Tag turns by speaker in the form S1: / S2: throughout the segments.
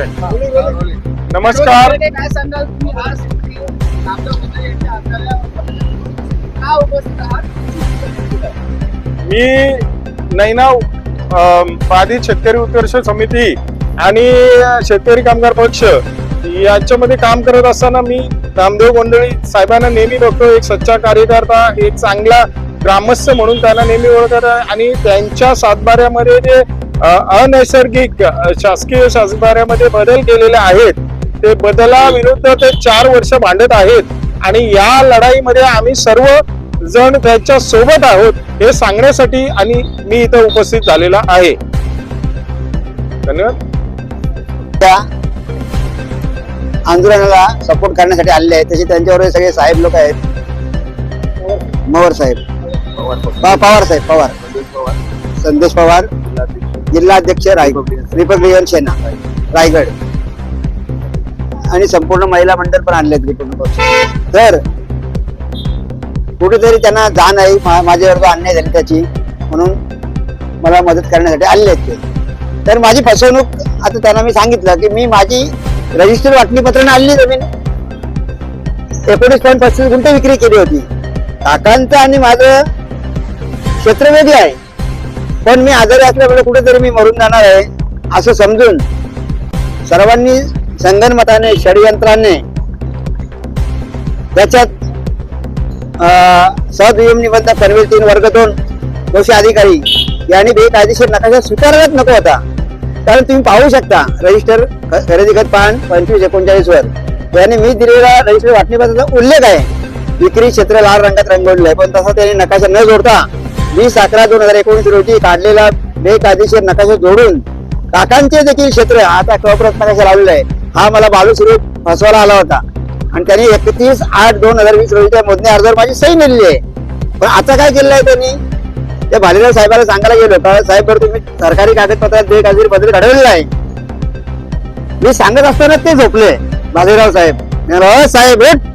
S1: Okay नमस्कार.
S2: काय सांगाल? तुम्ही आज
S1: मी नैनाव अम, बाधित शेतकरी उत्कर्ष समिती आणि शेतकरी कामगार पक्ष यांच्यामध्ये काम करत असताना मी रामदेव गोंधळी साहेबांना नेहमी बघतो एक सच्चा कार्यकर्ता एक चांगला ग्रामस्थ म्हणून त्यांना नेहमी ओळखत आहे. आणि त्यांच्या सातबाऱ्यामध्ये जे अनैसर्गिक शासकीय सातबाऱ्यामध्ये बदल केलेले आहेत. ते बदलाविरुद्ध ते चार वर्ष भांडत आहेत. आणि या लढाईमध्ये आम्ही सर्व जण त्यांच्यासोबत आहोत हे सांगण्यासाठी आणि मी इथं उपस्थित झालेला आहे. धन्यवाद.
S3: त्या आंदोलनाला सपोर्ट करण्यासाठी आलेले आहेत. तसे त्यांच्यावर सगळे साहेब लोक आहेत. मवर साहेब. पवार साहेब पवार. संदेश पवार. जिल्हाध्यक्ष रायगड. रिपब्लिकन सेना रायगड. आणि संपूर्ण महिला मंडळ पण आणले रिपब्लिकन तर कुठेतरी त्यांना जाण आहे मा- माझ्यावर अन्याय झाली त्याची. म्हणून मला मदत करण्यासाठी आलेले आहेत ते. तर माझी फसवणूक आता त्यांना मी सांगितलं की मी माझी रजिस्टर वाटणीपत्राने आणली जमीन एकोणीस पॉईंट पस्तीस गुंठे विक्री केली होती. काकांचं आणि माझं क्षेत्र वेगळं आहे. पण मी आजारी असल्यामुळे कुठेतरी मी मरून जाणार आहे असं समजून सर्वांनी संगणमताने षडयंत्राने त्याच्यात सदुयम निबंधक पनवेल तीन वर्ग दोन दोषी अधिकारी यांनी बेकायदेशीर नकाशा स्वीकारायलाच नको होता. कारण तुम्ही पाहू शकता रजिस्टर खरेदी खत पान पंचवीस एकोणचाळीस वर. याने मी दिलेला रजिस्टर वाटणीपत्राचा उल्लेख आहे. विक्री क्षेत्र लाल रंगात रंगवलेलं आहे पण तसा त्याने नकाशा न जोडता वीस अकरा दोन हजार एकोणीस रोजी काढलेला बेकायदेशीर नकाशा जोडून काकांचे देखील क्षेत्र आता कप्रत नकाशा लावलेला आहे. हा मला बालू स्वरूप फसवायला आला होता. आणि त्यांनी एकतीस आठ दोन हजार वीस रोजीच्या मोजणी अर्जावर माझी सही नेलेली आहे. पण आता काय केलेलं आहे त्यांनी? त्या भालेराव साहेबाला सांगायला गेलो का? साहेब बरं तुम्ही सरकारी कागदपत्रात बेकायदेशीर बदल घडवलेला आहे मी सांगत असताना ते झोपले. भालेराव साहेब. साहेब उठ.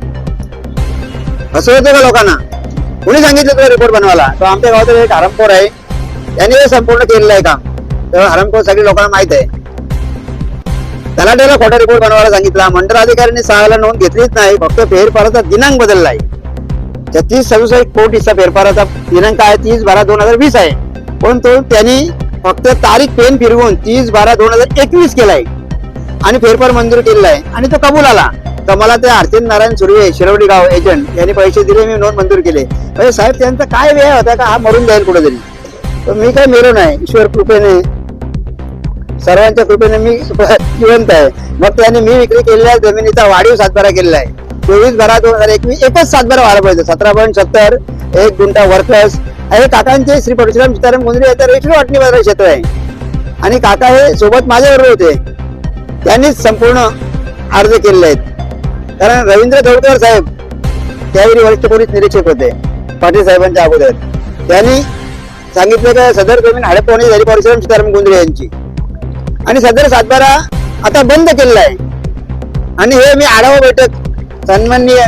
S3: असं होतं का लोकांना? कुणी सांगितलं तुला रिपोर्ट बनवायला? तो आमच्या गावातील एक हरमखोर आहे. त्याने हे संपूर्ण केलेलं आहे काम. तर हरमखोर सगळी लोकांना माहीत आहे. त्याला त्याला खोटा रिपोर्ट बनवायला सांगितला. मंडळ अधिकाऱ्यांनी सहाला नोंद घेतलीच नाही. फक्त फेरफाराचा दिनांक बदलला आहे छत्तीस सदुसष्ट कोटीचा फेरफाराचा दिनांक आहे. तीस बारा दोन हजार वीस आहे. पण तो त्यांनी फक्त तारीख पेन फिरवून तीस बारा दोन हजार एकवीस केलाय. आणि फेरफार मंजूर केलेला आहे. आणि तो कबूल आला. तर मला ते आरतीन नारायण सुर्वे शिरवडी गाव एजंट यांनी पैसे दिले मी नोंद मंजूर केले. म्हणजे साहेब त्यांचा काय वेळ होता का हा मरून जाईल कुठेतरी? तर मी काय मेलो नाही ईश्वर कृपेने. सर्वांच्या कृपेने मी जिवंत आहे. मग त्यांनी मी विक्री केलेल्या जमिनीचा वाढीव सातबारा केलेला आहे. चोवीस बारा दोन हजार एकवीस एकच सातबारा वाढ पाहिजे. सतरा पॉईंट सत्तर एक गुंठा वर्कर्स हे काकांचे श्री परशुराम सीताराम गुंजरे याचं रेशन वाटणी बाजार क्षेत्र आहे. आणि काका हे सोबत माझ्याबरोबर होते. त्यांनीच संपूर्ण अर्ज केलेले आहेत. कारण रवींद्र धोडकर साहेब त्यावेळी वरिष्ठ पोलीस निरीक्षक होते पाटील साहेबांच्या अगोदर. त्यांनी सांगितलं की सदर जमीन हडपवणी झाली परशुराम सीताराम गुंजरे यांची. आणि सदर सातबारा आता बंद केलेला आहे. आणि हे मी आढावा बैठक सन्माननीय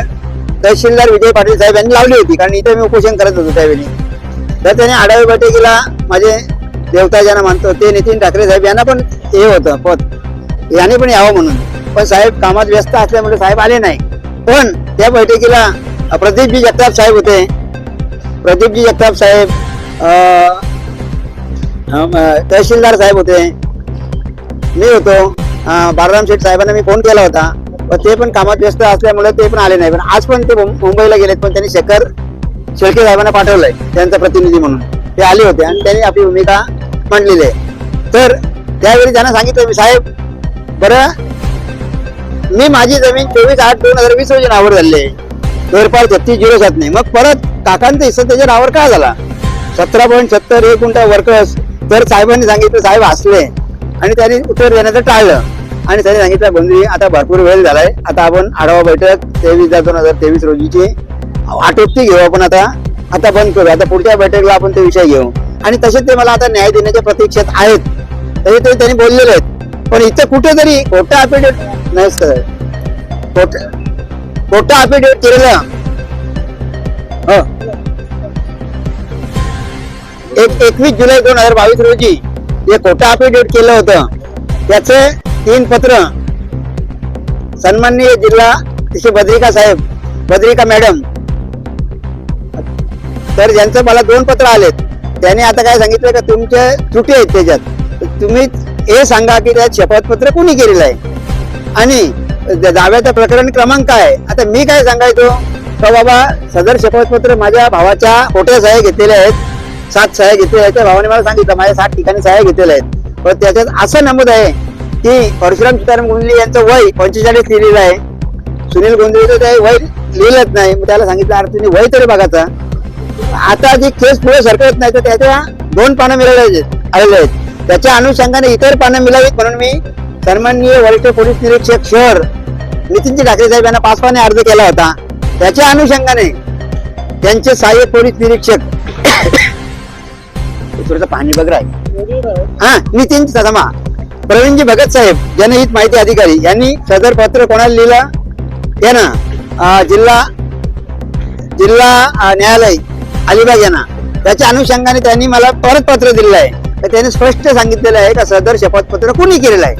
S3: तहसीलदार विजय पाटील साहेब यांनी लावली होती कारण इथे मी उपोषण करत होतो त्यावेळी. तर त्याने आढावा बैठकीला माझे देवता ज्यांना मानतो ते नितीन ठाकरे साहेब यांना पण हे होतं पद. याने पण यावं म्हणून. पण साहेब कामात व्यस्त असल्यामुळे साहेब आले नाही. पण त्या बैठकीला प्रदीपजी जगताप साहेब होते. प्रदीपजी जगताप साहेब तहसीलदार साहेब होते. मी होतो. अं, बाळराम शेठ साहेबांना मी फोन केला होता. पण ते पण कामात व्यस्त असल्यामुळे ते पण आले नाही. पण आज पण ते मुंबईला गेलेत पण त्यांनी शेखर शेळके साहेबांना पाठवलंय त्यांचा प्रतिनिधी म्हणून. ते आले होते आणि त्यांनी आपली भूमिका मांडलेली आहे. तर त्यावेळी त्यांना सांगितलं मी साहेब बरं मी माझी जमीन चोवीस आठ दोन हजार वीस रोजी नावावर झाली आहे. फेरफार छत्तीस झिरो सात नाही. मग परत काकांचा हिस्सा त्याच्या नावावर का झाला? सतरा पॉईंट सत्तर एक गुंठा वर्कर्स तर साहेबांनी सांगितलं साहेब हसले. आणि त्यांनी उत्तर देण्याचं टाळलं. आणि त्यांनी सांगितलं बंधू आता भरपूर वेळ झालाय. आता आपण आढावा बैठक तेवीस दहा दोन हजार तेवीस रोजीची आटोपती घेऊ आपण आता. आता बंद करू. आता पुढच्या बैठकीला आपण ते विषय घेऊ. आणि तसेच ते मला आता न्याय देण्याच्या प्रतीक्षेत आहेत. तरी ते त्यांनी बोललेले आहेत. पण इथे कुठेतरी खोटा अफिडेविट नाही सर खोट खोटं अफिडेविट एक एकवीस जुलै दोन हजार बावीस रोजी जे खोटा अफिडेविट केलं होतं त्याचे तीन पत्र सन्माननीय जिल्हा श्री बद्रिका साहेब बद्रिका मॅडम. तर ज्यांचं मला दोन पत्र आलेत त्याने आता काय सांगितलं का तुमचे त्रुटी आहेत त्याच्यात. तुम्ही हे सांगा की त्यात शपथपत्र कोणी केलेलं आहे? आणि द- दाव्याचं प्रकरण क्रमांक काय? आता मी काय सांगायचो? का बाबा सदर शपथपत्र माझ्या भावाच्या खोट्या सह्या घेतलेल्या आहेत. सात सह्या घेतलेल्या आहेत. त्या भावाने मला सांगितलं माझ्या सात ठिकाणी सह्या घेतलेल्या आहेत. पण त्याच्यात असं नमूद आहे की परशुराम सीताराम गुंडली यांचं वय पंचेचाळीस लिहिलेलं आहे. सुनील गोंधळीचं ते वय लिहिलंच नाही. मग त्याला सांगितलं अरे तुम्ही वय तरी बघायचा. आता जी केस पुढे सरकत नाही तर त्याच्या दोन पानं मिळाले आलेले आहेत. त्याच्या अनुषंगाने इतर पानं मिळावीत म्हणून मी सन्माननीय वरिष्ठ पोलीस निरीक्षक शहर नितीनजी ठाकरे साहेब यांना पाच पाने अर्ज केला होता. त्याच्या अनुषंगाने त्यांचे सहाय्यक पोलीस निरीक्षक थोडस पाणी बघ हा नितीन सदमा. प्रवीणजी भगत साहेब जनहित माहिती अधिकारी यांनी सदर पत्र कोणाला लिहिलं? यांना ना जिल्हा जिल्हा न्यायालय अलिबाग यांना. त्याच्या अनुषंगाने त्यांनी मला परत पत्र दिलेलं आहे. तर त्याने स्पष्ट सांगितलेलं आहे का सदर शपथपत्र कोणी केलेलं आहे?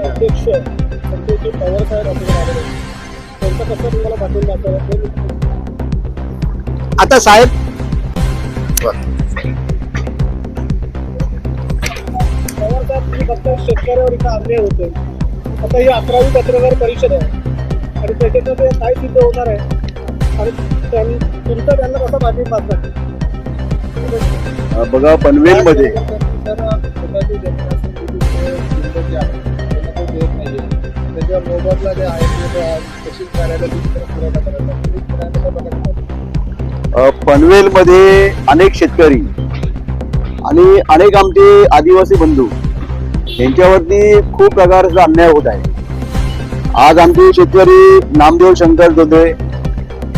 S2: अध्यक्ष तुम्हाला पाठवून
S3: आता साहेब
S2: फक्त शेतकऱ्यावर इथं अन्याय होतोय आता ही अकरावी पत्रकार परिषद आहे. आणि त्याच्यामध्ये काय सिद्ध होणार आहे? आणि त्यांनी तुमचा त्यांना कसा पाठिंबा असणार
S4: बघा पनवेलमध्ये.
S2: त्याच्या मोबदला जे आहे
S4: पनवेलमध्ये अनेक शेतकरी आणि अनेक आमचे आदिवासी बंधू यांच्यावरती खूप प्रकारचा अन्याय होत आहे. आज आमचे शेतकरी नामदेव शंकर जोधे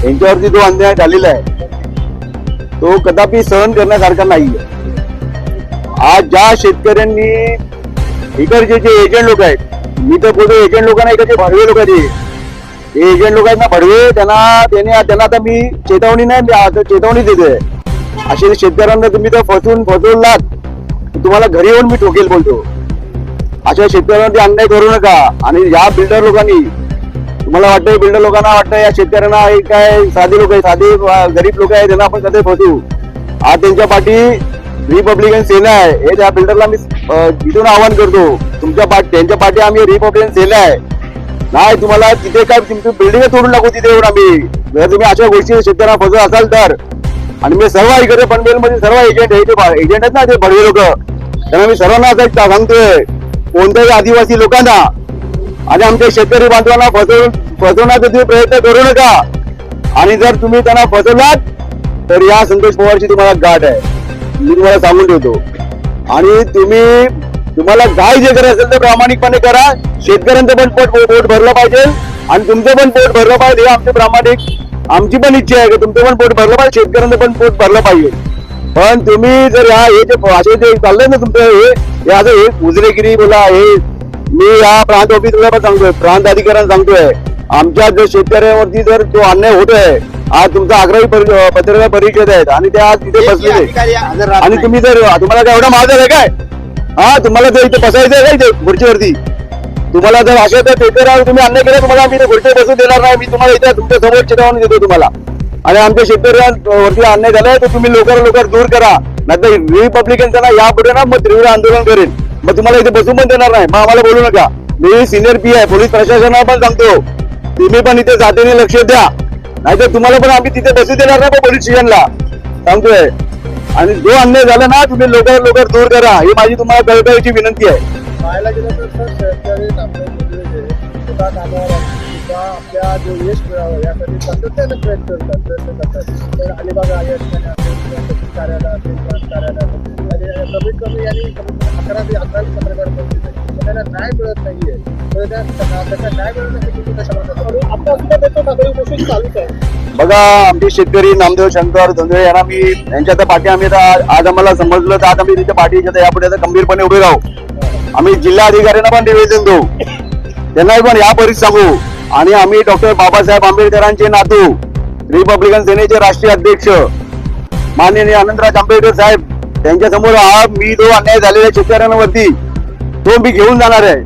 S4: यांच्यावरती जो अन्याय झालेला आहे तो कदापि सहन करण्यासारखा नाहीये. आज ज्या शेतकऱ्यांनी इकडचे जे एजंट लोक आहेत मी तर बोलतो एजंट लोकांना इकडचे भडवे लोक आहेत हे. एजंट लोक आहेत ना भडवे त्यांना त्यांनी त्यांना आता मी चेतावणी नाही आता चेतावणी देतोय. असे शेतकऱ्यांना तुम्ही तर फसवून फसवलात. तुम्हाला घरी येऊन मी ठोकेल बोलतो. अशा शेतकऱ्यांवरती अन्याय करू नका. आणि या बिल्डर लोकांनी मला वाटतंय बिल्डर लोकांना वाटतं या शेतकऱ्यांना एक काय साधे लोक आहे साधे गरीब लोक आहे त्यांना आपण कधी फसवू आज त्यांच्या पाठी रिपब्लिकन सेना आहे. हे त्या बिल्डरला मी तिथून इथून आवाहन करतो. तुमच्या पाठी त्यांच्या पाठी आम्ही रिपब्लिकन सेना आहे. नाही तुम्हाला तिथे काय तुमची बिल्डिंग तोडून टाकू तिथे येऊन आम्ही. जर तुम्ही अशा गोष्टी शेतकऱ्यांना फसवत असाल तर. आणि मी सर्व इकडे पनवेल मध्ये सर्व एजंट आहे ते एजंट आहेत ना ते भडवे लोक. त्यांना मी सर्वांना असं सांगतोय. कोणत्याही आदिवासी लोकांना आणि आमच्या शेतकरी बांधवांना फसवून फसवण्याचा तुम्ही प्रयत्न करू नका. आणि जर तुम्ही त्यांना फसवलात तर या संतोष पवारची तुम्हाला गाठ आहे. मी तुम्हाला सांगून ठेवतो. आणि तुम्ही तुम्हाला काय जे करायचं असेल ते प्रामाणिकपणे करा. शेतकऱ्यांचं पण पोट पोट भरलं पाहिजे. आणि तुमचं पण पोट भरलं पाहिजे हे आमचे प्रामाणिक आमची पण इच्छा आहे की तुमचं पण पोट भरलं पाहिजे शेतकऱ्यांचं पण पोट भरलं पाहिजे. पण तुम्ही जर या हे जे असे जे चाललंय ना तुमचं हे हे असं हे उजरेगिरी बोला हे मी या प्रांत ऑफिसला पण सांगतोय प्रांत अधिकाऱ्यांना सांगतोय आमच्या जर शेतकऱ्यांवरती जर तो अन्याय होतोय आज तुमचा परि- पत्रकार परिषद आहेत आणि ते आज तिथे बसलेले. आणि
S3: नाही.
S4: तुम्ही जर तुम्हाला काय एवढा माझा आहे काय? हा तुम्हाला जर इथे बसायचं आहे का इथे खुर्चीवरती? तुम्हाला जर अशा तर आहे तुम्ही अन्याय केला तुम्हाला आम्ही खुर्ची बसू देणार नाही मी तुम्हाला इथे तुमच्यासमोर चेतावणी देतो तुम्हाला. आणि आमच्या शेतकऱ्यांवरती अन्याय झालाय तर तुम्ही लवकर लवकर दूर करा. नाहीतर रिपब्लिकन त्यांना यापुढे ना मग तीव्र आंदोलन करेन. मग तुम्हाला इथे बसून पण देणार नाही. मग आम्हाला बोलू नका. मी सिनियर पी आहे पोलीस प्रशासनाला पण सांगतो. तुम्ही पण इथे जातीने लक्ष द्या. नाहीतर तुम्हाला पण आम्ही तिथे बसू देणार नाही पोलीस स्टेशनला. सांगतोय. आणि जो अन्याय झाला ना तुम्ही लवकर लवकर दूर करा. ही माझी तुम्हाला कळकळीची विनंती आहे.
S2: पाहायला गेलं तर सर शेतकरी स्वतः कामावर असतात, आपल्या जो यश मिळावं यासाठी सातत्यानं प्रयत्न करतात. प्रयत्न करतात तर अलिबाग आहे असेल कार्यालय असेल कार्यालय कमी आणि कमी अकरा ते अकरावी पत्रकार त्यांना न्याय मिळत नाहीये. तर न्याय मिळवण्यासाठी चालूच आहे.
S4: बघा आमचे शेतकरी नामदेव शंकर धोंदळे यांना मी यांच्या तर पाठी आम्ही आज आम्हाला समजलं तर आज आम्ही त्यांच्या पाठी यापुढे आता गंभीरपणे उभे राहू. आम्ही जिल्हा अधिकाऱ्यांना पण निवेदन देऊ. त्यांनाही पण या परिस्थिती सांगू. आणि आम्ही डॉक्टर बाबासाहेब आंबेडकरांचे नातू रिपब्लिकन सेनेचे राष्ट्रीय अध्यक्ष माननीय आनंदराज आंबेडकर साहेब त्यांच्यासमोर हा मी जो अन्याय झालेला शेतकऱ्यांवरती तो मी घेऊन जाणार आहे.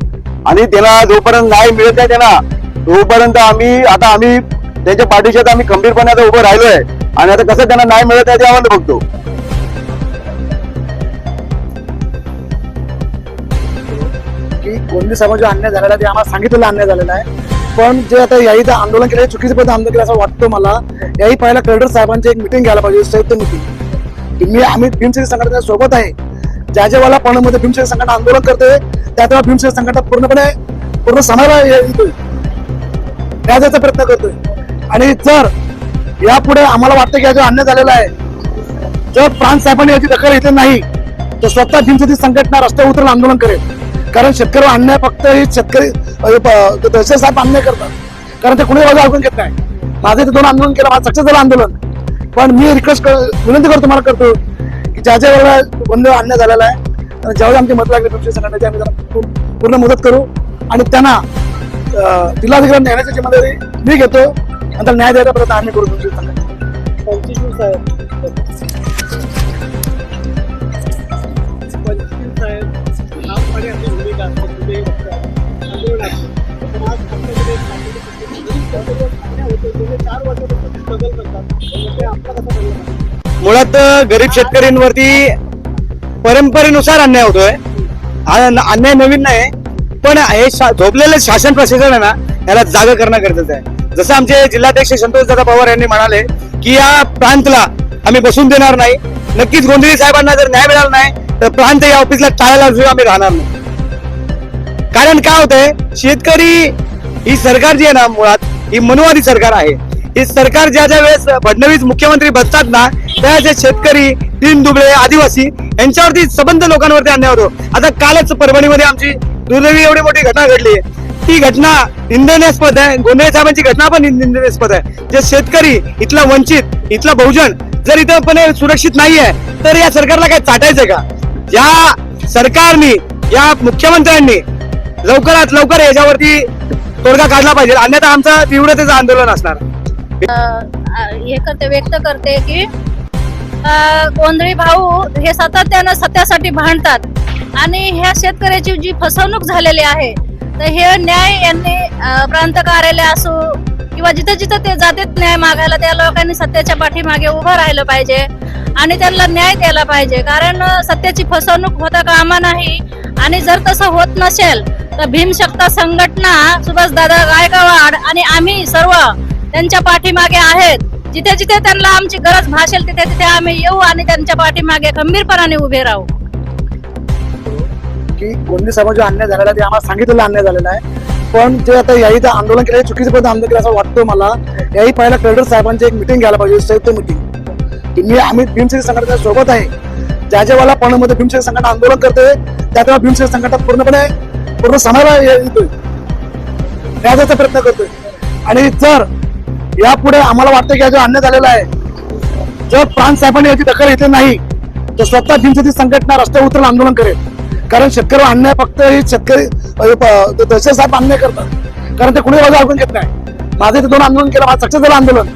S4: आणि त्याला जोपर्यंत न्याय मिळत आहे त्यांना तोपर्यंत आम्ही आता आम्ही त्यांच्या पाठीशी आता आम्ही खंबीरपणे आता उभं आहे आणि आता कसं त्यांना न्याय मिळत आहे ते आम्हाला बघतो.
S2: की कोणती समाज अन्याय झालेला आहे ते आम्हाला सांगितलेला अन्याय झालेला आहे. पण जे आता याही आंदोलन केलं चुकीचं पद्धत आंदोलन केलं असं वाटतं मला. याही पहिला कलेक्टर साहेबांची एक मिटिंग घ्यायला पाहिजे संयुक्त मिटिंग मी आम्ही भीमसेनी संघटना सोबत आहे. ज्या ज्या वेळेला पणमध्ये भीमसेनी संघटना आंदोलन करते. त्या तेव्हा भीमसेनी संघटना पूर्णपणे पूर्ण समाजाला येतोय न्याय प्रयत्न करतोय. आणि जर यापुढे आम्हाला वाटतं की हा जो अन्याय झालेला आहे जर प्रांत साहेबांनी याची दखल घेतली नाही तर स्वतः भीमसेनी संघटना रस्त्यावर उतरून आंदोलन करेल. कारण शेतकरी अन्याय फक्त हे शेतकरी अ, तहसील साहेब अन्याय करतात. कारण ते कुणी बाजू ऐकून घेत नाही. माझं ते दोन आंदोलन केलं माझं सक्सेस झालं आंदोलन. पण मी रिक्वेस्ट विनंती करतो मला करतो की ज्या ज्या वेळेला बंद आणण्यात झालेला आहे ज्यावेळी आमची मत लागली भीमसेनी संघटनेची आम्ही त्यांना पूर्ण मदत करू आणि त्यांना जिल्हाधिकारी नेण्याची जिम्मेदारी मी घेतो आणि त्याला न्याय द्यायचा प्रयत्न आम्ही करू भीमसेनी पंचवीस साहेब. पंचवीस साहेब. ठामपणे आपली भूमिका आज चार वर्षापासून
S5: मुळात गरीब शेतकऱ्यांवरती परंपरेनुसार अन्याय होतोय. अन्याय नवीन नाही पण हे झोपलेलं झोपलेले शासन प्रशासन आहे ना याला जागा करणं गरजेचं आहे. जसं आमचे जिल्हाध्यक्ष संतोष दादा पवार यांनी म्हणाले की या प्रांतला आम्ही बसून देणार नाही. नक्कीच गोंधळी साहेबांना जर न्याय मिळाला नाही तर प्रांत या ऑफिसला टाळायला आम्ही राहणार नाही. कारण काय होतंय शेतकरी ही सरकार जी आहे ना मुळात ही मनुवादी सरकार आहे. हे सरकार ज्या ज्या वेळेस फडणवीस मुख्यमंत्री बसतात ना त्या जे शेतकरी तीन दुबळे आदिवासी यांच्यावरती सबंध लोकांवरती अन्याय होतो. आता कालच परभणीमध्ये आमची दुर्दैवी एवढी मोठी घटना घडली. ती घटना निंदनास्पद आहे. गोंधळे साहेबांची घटना पण निंदनास्पद आहे. जे शेतकरी इथला वंचित इथला बहुजन जर इथं पण सुरक्षित नाहीये तर या सरकारला काय चाटायचंय का? या सरकारने या मुख्यमंत्र्यांनी लवकरात लवकर याच्यावरती तोडगा काढला पाहिजे. अन्यथा आमचं तीव्रतेचं आंदोलन असणार.
S6: हे करते व्यक्त करते की गोंधळी भाऊ हे सातत्यानं सत्यासाठी भांडतात. आणि ह्या शेतकऱ्याची जी फसवणूक झालेली आहे तर हे न्याय यांनी प्रांत कार्यालय असो किंवा जिथं जिथं ते जातात न्याय मागायला त्या लोकांनी सत्याच्या पाठीमागे उभं राहिलं पाहिजे आणि त्यांना न्याय द्यायला पाहिजे. कारण सत्याची फसवणूक होता कामा नाही आणि जर तसं होत नसेल तर भीमशक्ता संघटना सुभाषदादा गायकवाड आणि आम्ही सर्व त्यांच्या पाठीमागे आहेत. जिथे जिथे त्यांना आमची गरज भासेल तिथे तिथे आम्ही येऊ आणि त्यांच्या पाठीमागे खंबीरपणाने उभे राहू.
S2: की गोंदी समाज अन्याय झालेला आहे ते आम्हाला सांगितलेला अन्याय झालेला आहे. पण जे आता याही तर आंदोलन केलं चुकीचं पद्धत आंदोलन केलं असं वाटतं मला. याही पहिला कलेक्टर साहेबांची एक मिटिंग घ्यायला पाहिजे संयुक्त मिटिंग मी आम्ही भीमसेन संघटना सोबत आहे. ज्या ज्या वेळेला पणमध्ये भीमसेन संघटना आंदोलन करते त्या तेव्हा भीमसेन संघटना पूर्णपणे पूर्ण समाजाला येतोय न्याय प्रयत्न करतोय. आणि जर यापुढे आम्हाला वाटतं की हा जो अन्याय झालेला आहे जर प्राण साहेबांनी याची दखल घेतली नाही तर स्वतः भीमसेनी संघटना रस्त्यावर उतरून आंदोलन करेल. कारण शेतकरी अन्याय फक्त हे शेतकरी दहशत साहेब अन्याय करतात. कारण ते कुणी बाजू ऐकून घेत नाही. माझं ते दोन आंदोलन केलं माझं सक्सेस झालं आंदोलन.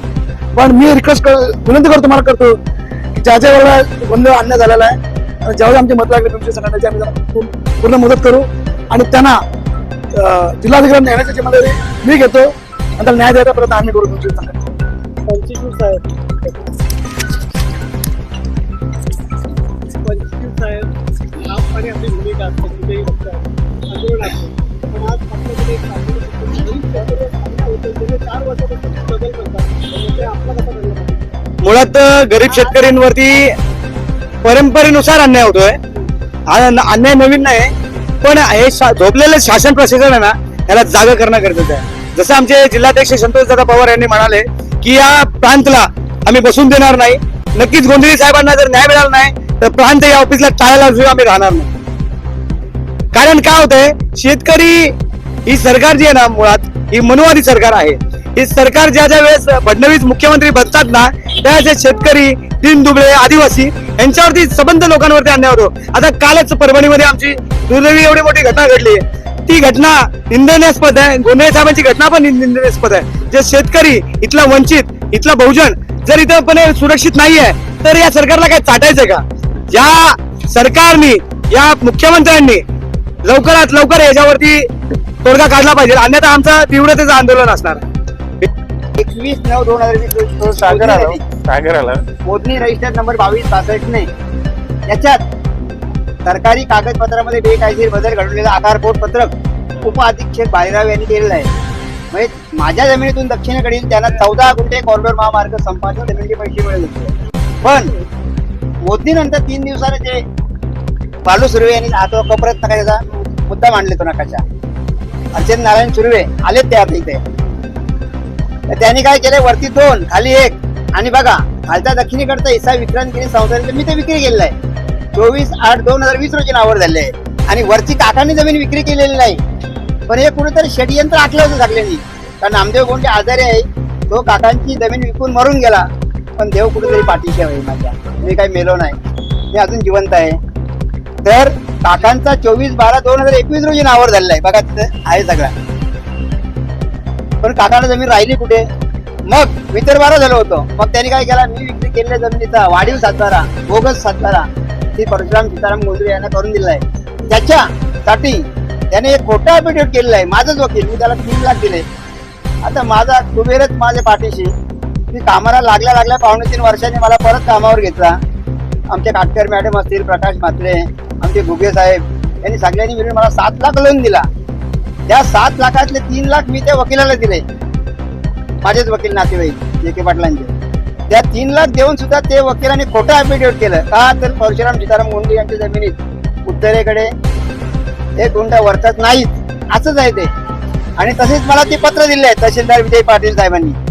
S2: पण मी रिक्वेस्ट विनंती करतो मला करतो की ज्या ज्या वेळेला बंद अन्याय झालेला आहे आणि ज्यावेळी आमची मत लागली तुमची संघटनेची आम्ही पूर्ण मदत करू. आणि त्यांना अ, जिल्हाधिकारी नेण्याची जिम्मेदारी मी घेतो. आणि न्याय द्यायचा प्रयत्न आम्ही करू भीमसेनी संघटना पंचवीस साहेब पंचवीस साहेब ठामपणे आपली भूमिका असते कुठेही बघतात आंदोलन असतं पण आज आपल्याकडे एक चांगली अन्याय होतो गेले चार वर्षापासून स्ट्रगल करतात. पण ते आपला कसा बनला पाहिजे?
S5: मुळात गरीब शेतकऱ्यांवरती परंपरेनुसार अन्याय होतोय. हा अन्याय नवीन नाही पण हे झोपलेले शासन प्रशासन आहे ना याला जागा करणं गरजेचं आहे. जसं आमचे जिल्हाध्यक्ष संतोष दादा पवार यांनी म्हणाले की या प्रांतला आम्ही बसून देणार नाही. नक्कीच गोंधळी साहेबांना जर न्याय मिळाला नाही तर प्रांत या ऑफिसला टाळायला शिवाय आम्ही राहणार नाही. कारण काय होतंय शेतकरी ही सरकार जी आहे ना मुळात ही मनुवादी सरकार आहे. ही सरकार ज्या ज्या वेळेस फडणवीस मुख्यमंत्री बसतात ना त्या जे शेतकरी तीन दुबळे आदिवासी यांच्यावरती सबंध लोकांवरती अन्याय होतो. आता कालच परभणीमध्ये आमची दुर्दैवी एवढी मोठी घटना घडली ती घटना निंदनास्पद आहे. गोंधळे साहेबांची घटना पण निंदनास्पद आहे. जे शेतकरी इथला वंचित इथला बहुजन
S3: जर इथं पण सुरक्षित नाहीये तर या सरकारला काय चाटायचंय का? या सरकारने या मुख्यमंत्र्यांनी लवकरात लवकर याच्यावरती तोडगा काढला पाहिजे. अन्यथा आमचं तीव्रतेचं आंदोलन असणार. एकवीस नऊ दोन हजार वीस
S1: सागर आला. सागर आला.
S3: मोदनी रजिस्टर नंबर बावीस पासष्ट ने याच्यात सरकारी कागदपत्रामध्ये बेकायदेशीर बदल घडवलेलं आधार पत्रक उपअधीक्षक बाजीराव यांनी केलेलं आहे. म्हणजे माझ्या जमिनीतून दक्षिणेकडील त्यांना चौदा गुंठे कॉरिडॉर महामार्ग संपादन जमिनीचे पैसे मिळत होते पण मोदीनंतर तीन दिवसाने जे बालू सुर्वे यांनी आता प्रयत्न करायचा मुद्दा मांडले तो नकाशा. अर्चन नारायण सुर्वे आलेत ते आता इथे. तर त्यांनी काय केलंय? वरती दोन खाली एक. आणि बघा खालचा दक्षिणेकडचा हिस्सा विक्रांतगिरी संस्थांचा मी ते विक्री केलेला आहे. चोवीस आठ दोन हजार वीस रोजी नावावर झाले. आहे आणि वरची काकांनी जमीन विक्री केलेली नाही. पण हे कुठेतरी षडयंत्र आखलं होतं सगळ्यांनी कारण नामदेव गोंडे आजारी आहे तो काकांची जमीन विकून मरून गेला. पण देव कुठेतरी पाठीशी आहे माझ्या. मी काही मेलो नाही. मी अजून जिवंत आहे. तर काकांचा चोवीस बारा दोन हजार एकवीस रोजी नावावर झालेला आहे. बघा तिथे आहे सगळा. पण काकाला जमीन राहिली कुठे? मग विदर्भाला झालं होतं. मग त्यांनी काय केला? मी विक्री केलेल्या जमिनीचा वाढीव सातबारा बोगस सातबारा श्री परशुराम सीताराम गोंधळे यांना करून दिलाय त्याच्यासाठी त्याने एक खोटा अपिडेट केलेला आहे. माझाच वकील मी त्याला तीन लाख दिले. आता माझा कुबेरच माझ्या पाठीशी मी कामाला लागल्या लागल्या पावणे तीन वर्षांनी मला परत कामावर घेतला. आमचे काटकर मॅडम असतील प्रकाश म्हात्रे आमचे गुगे साहेब यांनी सगळ्यांनी मिळून मला सात लाख लोन दिला. त्या सात लाखातले तीन लाख मी त्या वकिलाला दिले. माझेच वकील नातेवाईक जे के पाटलांचे. त्या तीन लाख देऊन सुद्धा ते वकिलांनी खोटं अफिडेव्हिट केलं. का तर परशुराम सीताराम गुंडे यांच्या जमिनीत? उत्तरेकडे. एक गुंड वरतात नाहीत. असंच आहे ते. आणि तसेच मला ते पत्र दिले आहे तहसीलदार विजय पाटील साहेबांनी.